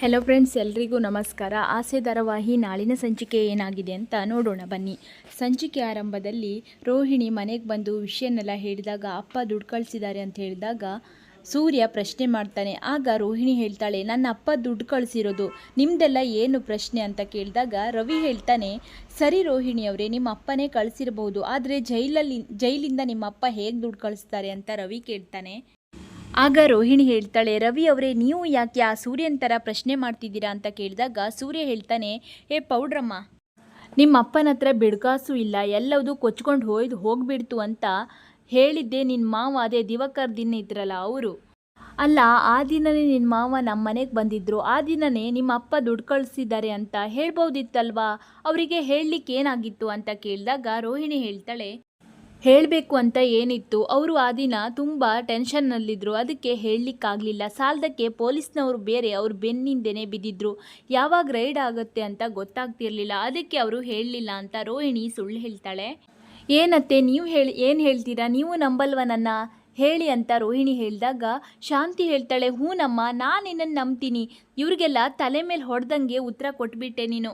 Hello friends ಎಲ್ರಿಗೂ ನಮಸ್ಕಾರ. ಆಸೆ ಧಾರಾವಾಹಿ ನಾಳಿನ ಸಂಚಿಕೆ ಏನಾಗಿದೆ ಅಂತ ನೋಡೋಣ, ಬನ್ನಿ. ಸಂಚಿಕೆ ಆರಂಭದಲ್ಲಿ ರೋಹಿಣಿ ಮನೆಗೆ ಬಂದು ವಿಷಯನೆಲ್ಲ ಹೇಳಿದಾಗ ಅಪ್ಪ ದುಡ್ಡು ಕಳಿಸಿದ್ದಾರೆ ಅಂತ ಹೇಳಿದಾಗ ಸೂರ್ಯ ಪ್ರಶ್ನೆ ಮಾಡ್ತಾನೆ. ಆಗ ರೋಹಿಣಿ ಹೇಳ್ತಾಳೆ, ನನ್ನ ಅಪ್ಪ ದುಡ್ಡು ಕಳಿಸಿರೋದು, ನಿಮ್ದೆಲ್ಲ ಏನು ಪ್ರಶ್ನೆ? ಅಂತ ಕೇಳಿದಾಗ ರವಿ ಹೇಳ್ತಾನೆ, ಸರಿ ರೋಹಿಣಿ ಅವರೇ, ನಿಮ್ಮ ಅಪ್ಪನೇ ಕಳಿಸಿರಬಹುದು ಆದರೆ ಜೈಲಲ್ಲಿ, ಜೈಲಿಂದ ನಿಮ್ಮ ಅಪ್ಪ ಹೇಗೆ ದುಡ್ಡು ಕಳಿಸ್ತಾರೆ? ಅಂತ ರವಿ ಕೇಳ್ತಾನೆ. ಆಗ ರೋಹಿಣಿ ಹೇಳ್ತಾಳೆ, ರವಿ ಅವರೇ, ನೀವು ಯಾಕೆ ಆ ಸೂರ್ಯನ ಥರ ಪ್ರಶ್ನೆ ಮಾಡ್ತಿದ್ದೀರಾ ಅಂತ ಕೇಳಿದಾಗ ಸೂರ್ಯ ಹೇಳ್ತಾನೆ ಏ ಪೌಡ್ರಮ್ಮ, ನಿಮ್ಮ ಅಪ್ಪನ ಹತ್ರ ಬಿಡ್ಕಾಸು ಇಲ್ಲ ಎಲ್ಲವೂ ಕೊಚ್ಕೊಂಡು ಹೋಯ್ದು ಹೋಗ್ಬಿಡ್ತು ಅಂತ ಹೇಳಿದ್ದೆ ನಿನ್ನ ಮಾವ ಅದೇ ದಿವಕರ್ ದಿನ ಇದ್ರಲ್ಲ ಅವರು. ಅಲ್ಲ, ಆ ದಿನನೇ ನಿನ್ನ ಮಾವ ನಮ್ಮ ಮನೆಗೆ ಬಂದಿದ್ರು, ಆ ದಿನನೇ ನಿಮ್ಮ ಅಪ್ಪ ದುಡ್ಡು ಕಳಿಸಿದ್ದಾರೆ ಅಂತ ಹೇಳ್ಬೋದಿತ್ತಲ್ವಾ? ಅವರಿಗೆ ಹೇಳಲಿಕ್ಕೆ ಏನಾಗಿತ್ತು ಅಂತ ಕೇಳಿದಾಗ ರೋಹಿಣಿ ಹೇಳ್ತಾಳೆ ಹೇಳಬೇಕು ಅಂತ ಏನಿತ್ತು, ಅವರು ಆ ದಿನ ತುಂಬ ಟೆನ್ಷನ್ನಲ್ಲಿದ್ದರು ಅದಕ್ಕೆ ಹೇಳಲಿಕ್ಕಾಗಲಿಲ್ಲ. ಸಾಲದಕ್ಕೆ ಪೊಲೀಸ್ನವರು ಬೇರೆ, ಅವ್ರ ಬೆನ್ನಿಂದೇ ಬಿದ್ದಿದ್ರು. ಯಾವಾಗ ರೈಡ್ ಆಗುತ್ತೆ ಅಂತ ಗೊತ್ತಾಗ್ತಿರಲಿಲ್ಲ. ಅದಕ್ಕೆ ಅವರು ಹೇಳಲಿಲ್ಲ ಅಂತ ರೋಹಿಣಿ ಸುಳ್ಳು ಹೇಳ್ತಾಳೆ. ಏನತ್ತೆ, ನೀವು ಹೇಳಿ, ಏನು ಹೇಳ್ತೀರಾ? ನೀವು ನಂಬಲ್ವ ನನ್ನ ಹೇಳಿ ಅಂತ ರೋಹಿಣಿ ಹೇಳಿದಾಗ, ಶಾಂತಿ ಹೇಳ್ತಾಳೆ ಹ್ಞೂನಮ್ಮ ನಾನು ನಿನ್ನನ್ನು ನಂಬ್ತೀನಿ. ಇವ್ರಿಗೆಲ್ಲ ತಲೆ ಮೇಲೆ ಹೊಡೆದಂಗೆ ಉತ್ತರ ಕೊಟ್ಬಿಟ್ಟೆ ನೀನು.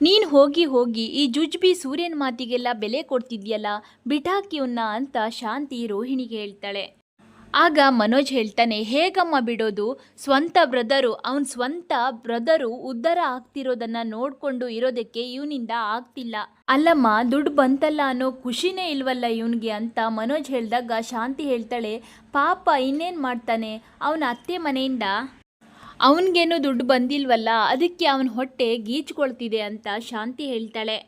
ನೀನು ಹೋಗಿ ಹೋಗಿ ಈ ಜುಜ್ಬಿ ಸೂರ್ಯನ ಮಾತಿಗೆಲ್ಲ ಬೆಲೆ ಕೊಡ್ತಿದ್ಯಲ್ಲ ಬಿಟಾಕಿವನ್ನ ಅಂತ ಶಾಂತಿ ರೋಹಿಣಿಗೆ ಹೇಳ್ತಾಳೆ. ಆಗ ಮನೋಜ್ ಹೇಳ್ತಾನೆ, ಹೇಗಮ್ಮ ಬಿಡೋದು? ಸ್ವಂತ ಬ್ರದರು, ಅವನ ಸ್ವಂತ ಬ್ರದರು ಉದ್ಧಾರ ಆಗ್ತಿರೋದನ್ನ ನೋಡ್ಕೊಂಡು ಇರೋದಕ್ಕೆ ಇವನಿಂದ ಆಗ್ತಿಲ್ಲ. ಅಲ್ಲಮ್ಮ, ದುಡ್ಡು ಬಂತಲ್ಲ ಅನ್ನೋ ಖುಷಿನೇ ಇಲ್ವಲ್ಲ ಇವನಿಗೆ? ಅಂತ ಮನೋಜ್ ಹೇಳಿದಾಗ ಶಾಂತಿ ಹೇಳ್ತಾಳೆ, ಪಾಪ ಇನ್ನೇನು ಮಾಡ್ತಾನೆ? ಅವನ ಅತ್ತೆ ಮನೆಯಿಂದ ಅವನಿಗೇನು ದುಡ್ಡು ಬಂದಿಲ್ವಲ್ಲ, ಅದಕ್ಕೆ ಅವನ ಹೊಟ್ಟೆ ಗೀಚ್ಕೊಳ್ತಿದೆ ಅಂತ ಶಾಂತಿ ಹೇಳ್ತಾಳೆ.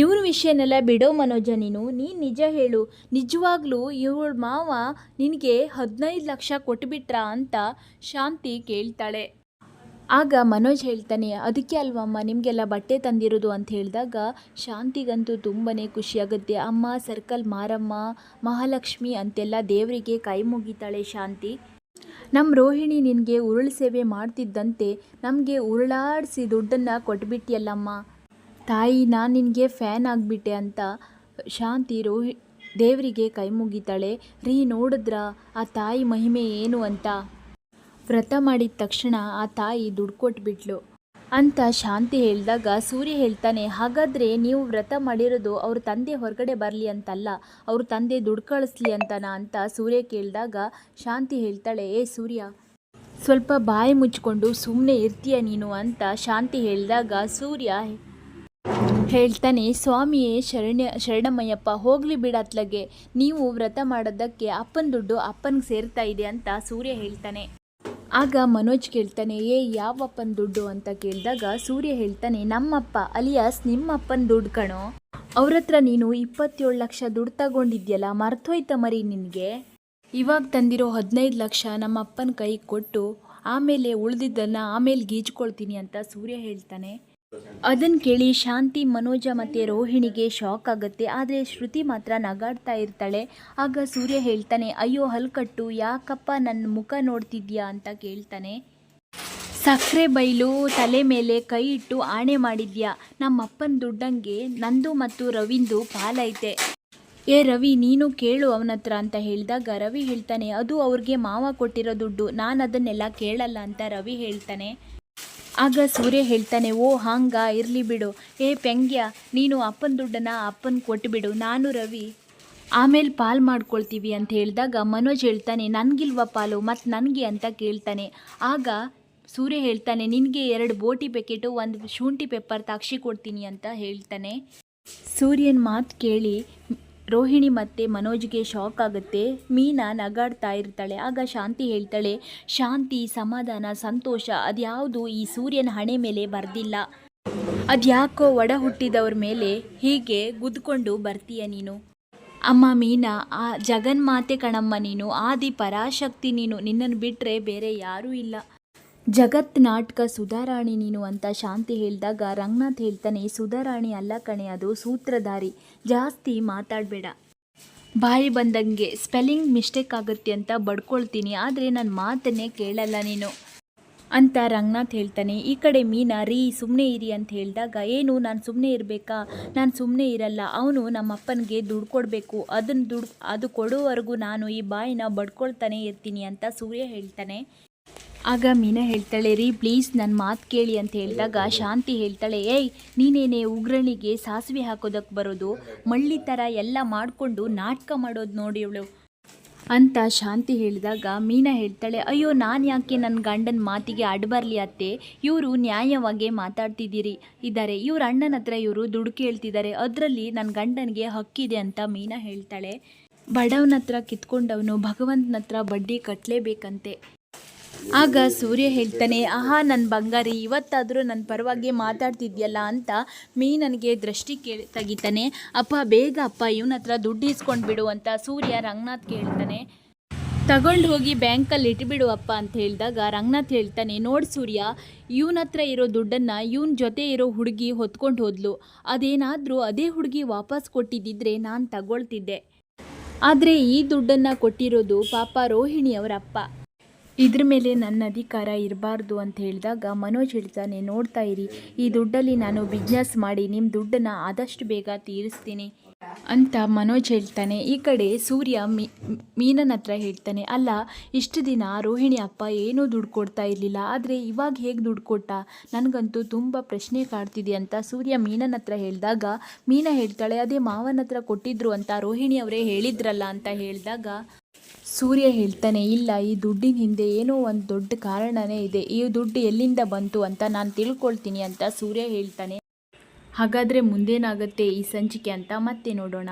ಇವನ ವಿಷಯನೆಲ್ಲ ಬಿಡೋ ಮನೋಜ ನೀನು ನೀನು ನಿಜ ಹೇಳು. ನಿಜವಾಗ್ಲೂ ಇವಳ ಮಾವ ನಿನಗೆ ಹದಿನೈದು ಲಕ್ಷ ಕೊಟ್ಬಿಟ್ರ ಅಂತ ಶಾಂತಿ ಕೇಳ್ತಾಳೆ. ಆಗ ಮನೋಜ್ ಹೇಳ್ತಾನೆ, ಅದಕ್ಕೆ ಅಲ್ವಮ್ಮ, ನಿಮಗೆಲ್ಲ ಬಟ್ಟೆ ತಂದಿರೋದು ಅಂತ ಹೇಳಿದಾಗ ಶಾಂತಿಗಂತೂ ತುಂಬಾ ಖುಷಿಯಾಗುತ್ತೆ. ಅಮ್ಮ, ಸರ್ಕಲ್ ಮಾರಮ್ಮ, ಮಹಾಲಕ್ಷ್ಮಿ ಅಂತೆಲ್ಲ ದೇವರಿಗೆ ಕೈ ಮುಗಿತಾಳೆ ಶಾಂತಿ. ನಮ್ಮ ರೋಹಿಣಿ ನಿನಗೆ ಉರುಳು ಸೇವೆ ಮಾಡ್ತಿದ್ದಂತೆ ನಮಗೆ ಉರುಳಾಡಿಸಿ ದುಡ್ಡನ್ನು ಕೊಟ್ಬಿಟ್ಟಿಯಲ್ಲಮ್ಮ ತಾಯಿ, ನಾನು ನಿನಗೆ ಫ್ಯಾನ್ ಆಗಿಬಿಟ್ಟೆ ಅಂತ ಶಾಂತಿ ರೋಹಿ, ದೇವರಿಗೆ ಕೈ ಮುಗಿತಾಳೆ. ರೀ, ನೋಡಿದ್ರ? ಆ ತಾಯಿ ಮಹಿಮೆ ಏನು ಅಂತ. ವ್ರತ ಮಾಡಿದ ತಕ್ಷಣ ಆ ತಾಯಿ ದುಡ್ಡು ಕೊಟ್ಬಿಟ್ಲು. ಅಂತ ಶಾಂತಿ ಹೇಳಿದಾಗ ಸೂರ್ಯ ಹೇಳ್ತಾನೆ, ಹಾಗಾದರೆ ನೀವು ವ್ರತ ಮಾಡಿರೋದು ಅವ್ರ ತಂದೆ ಹೊರಗಡೆ ಬರಲಿ ಅಂತಲ್ಲ, ಅವ್ರ ತಂದೆ ದುಡ್ಡು ಕಳಿಸ್ಲಿ ಅಂತನಾ? ಅಂತ ಸೂರ್ಯ ಕೇಳಿದಾಗ ಶಾಂತಿ ಹೇಳ್ತಾಳೆ, ಏ ಸೂರ್ಯ, ಸ್ವಲ್ಪ ಬಾಯಿ ಮುಚ್ಕೊಂಡು ಸುಮ್ಮನೆ ಇರ್ತೀಯ ನೀನು? ಅಂತ ಶಾಂತಿ ಹೇಳಿದಾಗ ಸೂರ್ಯ ಹೇಳ್ತಾನೆ, ಸ್ವಾಮಿಯೇ, ಶರಣ್ಯ ಶರಣಮ್ಮಯ್ಯಪ್ಪ ಹೋಗಲಿ ಬಿಡತ್ಲಗೆ ನೀವು ವ್ರತ ಮಾಡೋದಕ್ಕೆ ಅಪ್ಪನ ದುಡ್ಡು ಅಪ್ಪನಿಗೆ ಸೇರ್ತಾ ಇದೆ ಅಂತ ಸೂರ್ಯ ಹೇಳ್ತಾನೆ. ಆಗ ಮನೋಜ್ ಕೇಳ್ತಾನೆ ಏ ಯಾವಪ್ಪನ ದುಡ್ಡು ಅಂತ ಕೇಳಿದಾಗ ಸೂರ್ಯ ಹೇಳ್ತಾನೆ, ನಮ್ಮಪ್ಪ, ಅಲಿಯಾಸ್ ನಿಮ್ಮಪ್ಪನ ದುಡ್ಡು ಕಣೋ. ಅವ್ರ ಹತ್ರ ನೀನು ಇಪ್ಪತ್ತೇಳು ಲಕ್ಷ ದುಡ್ಡು ತಗೊಂಡಿದ್ಯಲ್ಲ, ಮರ್ತೋಯ್ತ ಮರಿ ನಿನಗೆ. ಇವಾಗ ತಂದಿರೋ ಹದಿನೈದು ಲಕ್ಷ ನಮ್ಮ ಅಪ್ಪನ ಕೈಗೆ ಕೊಟ್ಟು ಆಮೇಲೆ ಉಳಿದಿದ್ದನ್ನು ಆಮೇಲೆ ಗೀಜ್ಕೊಳ್ತೀನಿ ಅಂತ ಸೂರ್ಯ ಹೇಳ್ತಾನೆ. ಅದನ್ನು ಕೇಳಿ ಶಾಂತಿ, ಮನೋಜ ಮತ್ತು ರೋಹಿಣಿಗೆ ಶಾಕ್ ಆಗುತ್ತೆ. ಆದರೆ ಶ್ರುತಿ ಮಾತ್ರ ನಗಾಡ್ತಾ ಇರ್ತಾಳೆ. ಆಗ ಸೂರ್ಯ ಹೇಳ್ತಾನೆ, ಅಯ್ಯೋ, ಹಲ್ಕಟ್ಟು. ಯಾಕಪ್ಪ ನನ್ನ ಮುಖ ನೋಡ್ತಿದ್ಯಾ? ಅಂತ ಕೇಳ್ತಾನೆ. ಸಕ್ಕರೆ ಬೈಲು, ತಲೆ ಮೇಲೆ ಕೈ ಇಟ್ಟು ಆಣೆ ಮಾಡಿದ್ಯಾ? ನಮ್ಮ ಅಪ್ಪನ ದುಡ್ಡಂಗೆ ನಂದು ಮತ್ತು ರವಿಂದು ಪಾಲೈತೆ. ಏ ರವಿ, ನೀನು ಕೇಳು ಅವನತ್ರ ಅಂತ ಹೇಳಿದಾಗ ರವಿ ಹೇಳ್ತಾನೆ, ಅದು ಅವ್ರಿಗೆ ಮಾವ ಕೊಟ್ಟಿರೋ ದುಡ್ಡು. ನಾನು ಅದನ್ನೆಲ್ಲ ಕೇಳಲ್ಲ ಅಂತ ರವಿ ಹೇಳ್ತಾನೆ. ಆಗ ಸೂರ್ಯ ಹೇಳ್ತಾನೆ, ಓ, ಹಾಂಗ, ಇರಲಿ ಬಿಡು. ಏ, ಪೆಂಗ್ಯ, ನೀನು ಅಪ್ಪನ ದುಡ್ಡನ್ನು ಅಪ್ಪನ ಕೊಟ್ಟುಬಿಡು ನಾನು ರವಿ. ಆಮೇಲೆ ಪಾಲ್ ಮಾಡ್ಕೊಳ್ತೀವಿ ಅಂತ ಹೇಳಿದಾಗ ಮನೋಜ್ ಹೇಳ್ತಾನೆ, ನನಗಿಲ್ವ ಪಾಲು? ಮತ್ತು ನನಗೆ ಅಂತ ಕೇಳ್ತಾನೆ. ಆಗ ಸೂರ್ಯ ಹೇಳ್ತಾನೆ, ನಿನಗೆ ಎರಡು ಬೋಟಿ ಪ್ಯಾಕೆಟು, ಒಂದು ಶುಂಠಿ ಪೆಪ್ಪರ್ ತಾಕ್ಷಿ ಕೊಡ್ತೀನಿ ಅಂತ ಹೇಳ್ತಾನೆ. ಸೂರ್ಯನ ಮಾತು ಕೇಳಿ ರೋಹಿಣಿ ಮತ್ತೆ ಮನೋಜ್ಗೆ ಶಾಕ್ ಆಗುತ್ತೆ. ಮೀನಾ ನಗಾಡ್ತಾ ಇರ್ತಾಳೆ. ಆಗ ಶಾಂತಿ ಹೇಳ್ತಾಳೆ, ಶಾಂತಿ, ಸಮಾಧಾನ, ಸಂತೋಷ, ಅದ್ಯಾವುದು ಈ ಸೂರ್ಯನ ಹಣೆ ಮೇಲೆ ಬರ್ದಿಲ್ಲ. ಅದ್ಯಾಕೋ ಒಡ ಹುಟ್ಟಿದವ್ರ ಮೇಲೆ ಹೀಗೆ ಗುದ್ಕೊಂಡು ಬರ್ತೀಯ ನೀನು? ಅಮ್ಮ ಮೀನಾ, ಆ ಜಗನ್ಮಾತೆ ಕಣಮ್ಮ ನೀನು, ಆದಿ ಪರಾಶಕ್ತಿ ನೀನು ನಿನ್ನನ್ನು ಬಿಟ್ಟರೆ ಬೇರೆ ಯಾರೂ ಇಲ್ಲ. ಜಗತ್ ನಾಟಕ ಸುಧಾರಾಣಿ ನೀನು ಅಂತ ಶಾಂತಿ ಹೇಳಿದಾಗ ರಂಗನಾಥ್ ಹೇಳ್ತಾನೆ, ಸುಧಾರಾಣಿ ಅಲ್ಲ ಕಣೆ, ಅದು ಸೂತ್ರಧಾರಿ. ಜಾಸ್ತಿ ಮಾತಾಡಬೇಡ. ಬಾಯಿ ಬಂದಂಗೆ ಸ್ಪೆಲ್ಲಿಂಗ್ ಮಿಸ್ಟೇಕ್ ಆಗುತ್ತೆ ಅಂತ ಬಡ್ಕೊಳ್ತೀನಿ, ಆದರೆ ನನ್ನ ಮಾತನ್ನೇ ಕೇಳಲ್ಲ ನೀನು. ಅಂತ ರಂಗನಾಥ್ ಹೇಳ್ತಾನೆ. ಈ ಕಡೆ ಮೀನಾ, ರೀ ಸುಮ್ಮನೆ ಇರಿ ಅಂತ ಹೇಳಿದಾಗ, ಏನು, ನಾನು ಸುಮ್ಮನೆ ಇರಬೇಕಾ? ನಾನು ಸುಮ್ಮನೆ ಇರಲ್ಲ. ಅವನು ನಮ್ಮ ಅಪ್ಪನಿಗೆ ದುಡ್ಡು ಕೊಡಬೇಕು. ಅದನ್ನು ದುಡ್ಡು, ಅದು ಕೊಡೋವರೆಗೂ ನಾನು ಈ ಬಾಯಿನ ಬಡ್ಕೊಳ್ತಾನೆ ಇರ್ತೀನಿ ಅಂತ ಸೂರ್ಯ ಹೇಳ್ತಾನೆ. ಆಗ ಮೀನಾ ಹೇಳ್ತಾಳೆ, ರೀ ಪ್ಲೀಸ್ ನನ್ನ ಮಾತು ಕೇಳಿ ಅಂತ ಹೇಳಿದಾಗ ಶಾಂತಿ ಹೇಳ್ತಾಳೆ, ಏಯ್, ನೀನೇನೆ ಉಗ್ರಣಿಗೆ ಸಾಸಿವೆ ಹಾಕೋದಕ್ಕೆ ಬರೋದು? ಮಳ್ಳಿ ಥರ ಎಲ್ಲ ಮಾಡಿಕೊಂಡು ನಾಟಕ ಮಾಡೋದು ನೋಡಿ ಇವಳು. ಅಂತ ಶಾಂತಿ ಹೇಳಿದಾಗ ಮೀನಾ ಹೇಳ್ತಾಳೆ, ಅಯ್ಯೋ, ನಾನು ಯಾಕೆ ನನ್ನ ಗಂಡನ ಮಾತಿಗೆ ಅಡ್ಬರ್ಲಿ ಅತ್ತೆ? ಇವರು ನ್ಯಾಯವಾಗಿ ಮಾತಾಡ್ತಿದ್ದೀರಿ. ಇದ್ದಾರೆ ಇವ್ರ ಅಣ್ಣನ ಹತ್ರ ಇವರು ದುಡ್ಡು ಕೇಳ್ತಿದ್ದಾರೆ ಅದರಲ್ಲಿ ನನ್ನ ಗಂಡನಿಗೆ ಹಕ್ಕಿದೆ ಅಂತ ಮೀನಾ ಹೇಳ್ತಾಳೆ. ಬಡವನ ಹತ್ರ ಕಿತ್ಕೊಂಡವನು ಭಗವಂತನ ಹತ್ರ ಬಡ್ಡಿ ಕಟ್ಟಲೇಬೇಕಂತೆ ಆಗ ಸೂರ್ಯ ಹೇಳ್ತಾನೆ, ಆಹಾ ನನ್ನ ಬಂಗಾರಿ, ಇವತ್ತಾದರೂ ನನ್ನ ಪರವಾಗಿ ಮಾತಾಡ್ತಿದ್ಯಲ್ಲ ಅಂತ ಮೀ ನನಗೆ ದೃಷ್ಟಿ ಕೇಳಿ ತೆಗಿತಾನೆ. ಅಪ್ಪ, ಬೇಗ ಅಪ್ಪ, ಇವನ ಹತ್ರ ದುಡ್ಡು ಇಸ್ಕೊಂಡು ಬಿಡು ಅಂತ ಸೂರ್ಯ ರಂಗನಾಥ್ ಕೇಳ್ತಾನೆ. ತಗೊಂಡು ಹೋಗಿ ಬ್ಯಾಂಕಲ್ಲಿ ಇಟ್ಬಿಡು ಅಪ್ಪ ಅಂತ ಹೇಳಿದಾಗ ರಂಗನಾಥ್ ಹೇಳ್ತಾನೆ, ನೋಡಿ ಸೂರ್ಯ, ಇವನ ಹತ್ರ ಇರೋ ದುಡ್ಡನ್ನು ಇವನ ಜೊತೆ ಇರೋ ಹುಡುಗಿ ಹೊತ್ಕೊಂಡು ಹೋದ್ಲು. ಅದೇನಾದರೂ ಅದೇ ಹುಡುಗಿ ವಾಪಸ್ ಕೊಟ್ಟಿದ್ದಿದ್ರೆ ನಾನು ತಗೊಳ್ತಿದ್ದೆ. ಆದರೆ ಈ ದುಡ್ಡನ್ನು ಕೊಟ್ಟಿರೋದು ಪಾಪ ರೋಹಿಣಿಯವರ ಅಪ್ಪ ಇದ್ರ ಮೇಲೆ ನನ್ನ ಅಧಿಕಾರ ಇರಬಾರ್ದು ಅಂತ ಹೇಳಿದಾಗ, ಮನೋಜ್ ಹೇಳ್ತಾನೆ ನೋಡ್ತಾ ಇರಿ. ಈ ದುಡ್ಡಲ್ಲಿ ನಾನು ಬಿಸ್ನೆಸ್ ಮಾಡಿ ನಿಮ್ಮ ದುಡ್ಡನ್ನು ಆದಷ್ಟು ಬೇಗ ತೀರಿಸ್ತೀನಿ ಅಂತ ಮನೋಜ್ ಹೇಳ್ತಾನೆ. ಈ ಕಡೆ ಸೂರ್ಯ ಮೀ, ಮೀನನ ಹತ್ರ ಹೇಳ್ತಾನೆ, ಅಲ್ಲ, ಇಷ್ಟು ದಿನ ರೋಹಿಣಿ ಅಪ್ಪ ಏನೂ ದುಡ್ಡು ಕೊಡ್ತಾ ಇರಲಿಲ್ಲ. ಆದರೆ ಇವಾಗ ಹೇಗೆ ದುಡ್ಡು ಕೊಟ್ಟ? ನನಗಂತೂ ತುಂಬ ಪ್ರಶ್ನೆ ಕಾಡ್ತಿದೆ ಅಂತ ಸೂರ್ಯ ಮೀನನ ಹತ್ರ ಹೇಳಿದಾಗ, ಮೀನ ಹೇಳ್ತಾಳೆ, ಅದೇ ಮಾವನ ಹತ್ರ ಕೊಟ್ಟಿದ್ರು ಅಂತ ರೋಹಿಣಿ ಅವರೇ ಹೇಳಿದ್ರಲ್ಲ ಅಂತ ಹೇಳಿದಾಗ ಸೂರ್ಯ ಹೇಳ್ತಾನೆ, ಇಲ್ಲ, ಈ ದುಡ್ಡಿನ ಹಿಂದೆ ಏನೋ ಒಂದು ದೊಡ್ಡ ಕಾರಣನೇ ಇದೆ. ಈ ದುಡ್ಡು ಎಲ್ಲಿಂದ ಬಂತು ಅಂತ ನಾನು ತಿಳ್ಕೊಳ್ತೀನಿ ಅಂತ ಸೂರ್ಯ ಹೇಳ್ತಾನೆ. ಹಾಗಾದರೆ ಮುಂದೇನಾಗುತ್ತೆ ಈ ಸಂಚಿಕೆ ಅಂತ ಮತ್ತೆ ನೋಡೋಣ.